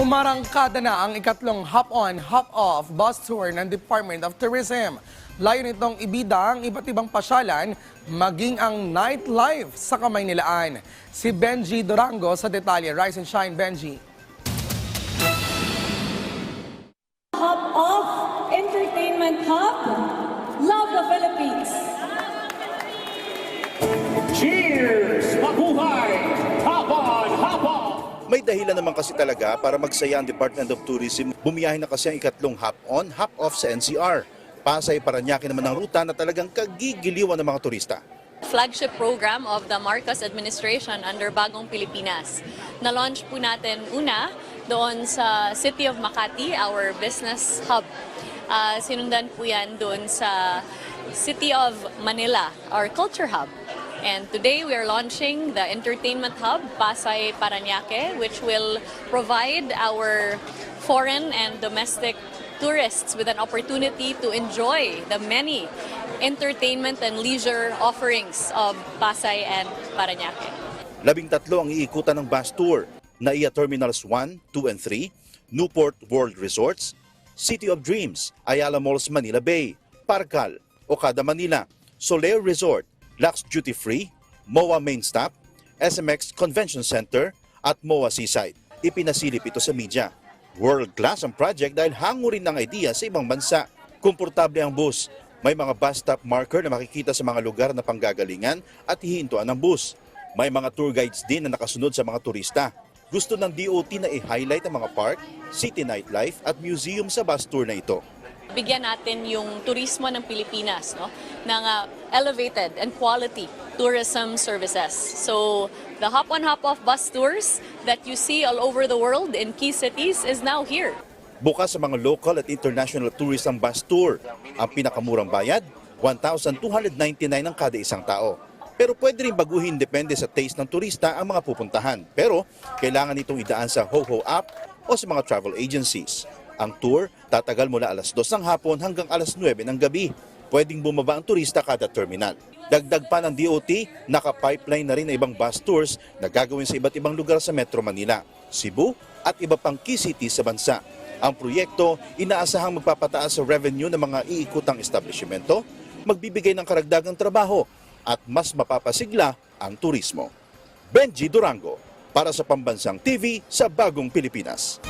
Umarangkada na ang ikatlong hop-on, hop-off bus tour ng Department of Tourism. Layo nitong ibida ang iba't ibang pasyalan, maging ang nightlife sa Kamaynilaan. Si Benji Durango sa detalye. Rise and shine, Benji. May dahilan naman kasi talaga para magsaya ang Department of Tourism. Bumiyahe na kasi ang ikatlong hop-on, hop-off sa NCR. Pasay Paranaque naman ang ruta na talagang kagigiliwan ng mga turista. flagship program of the Marcos administration under Bagong Pilipinas. Na-launch po natin una doon sa City of Makati, our business hub. Ah, sinundan po yan doon sa City of Manila, our culture hub. And today we are launching the entertainment hub, Pasay Paranaque, which will provide our foreign and domestic tourists with an opportunity to enjoy the many entertainment and leisure offerings of Pasay and Paranaque. Labing tatlo ang iikutan ng bus tour. NAIA Terminals 1, 2 and 3, Newport World Resorts, City of Dreams, Ayala Malls Manila Bay, Parcal, Okada Manila, Soler Resort, Lux Duty Free, MOA Main Stop, SMX Convention Center at MOA Seaside. Ipinasilip ito sa media. World class ang project dahil hango rin ng idea sa ibang bansa. Komportable ang bus. May mga bus stop marker na makikita sa mga lugar na panggagalingan at hihintuan ng bus. May mga tour guides din na nakasunod sa mga turista. Gusto ng DOT na i-highlight ang mga park, city nightlife at museum sa bus tour na ito. Bigyan natin yung turismo ng Pilipinas no ng ah, elevated and quality tourism services. So the hop on hop off bus tours that you see all over the world in key cities is now here. Bukas sa mga local at international tourist ang bus tour. Ang pinakamurang bayad, 1,299 ang kada isang tao. Pero pwede rin baguhin depende sa taste ng turista ang mga pupuntahan. Pero kailangan itong idaan sa HoHo app o sa mga travel agencies. Ang tour tatagal mula alas 2 ng hapon hanggang alas 9 ng gabi. Pwedeng bumaba ang turista kada terminal. Dagdag pa ng DOT, naka-pipeline na rin na ibang bus tours na gagawin sa iba't ibang lugar sa Metro Manila, Cebu at iba pang key cities sa bansa. Ang proyekto, inaasahang magpapataas sa revenue ng mga iikutang establishmento, magbibigay ng karagdagang trabaho at mas mapapasigla ang turismo. Benji Durango, para sa Pambansang TV sa Bagong Pilipinas.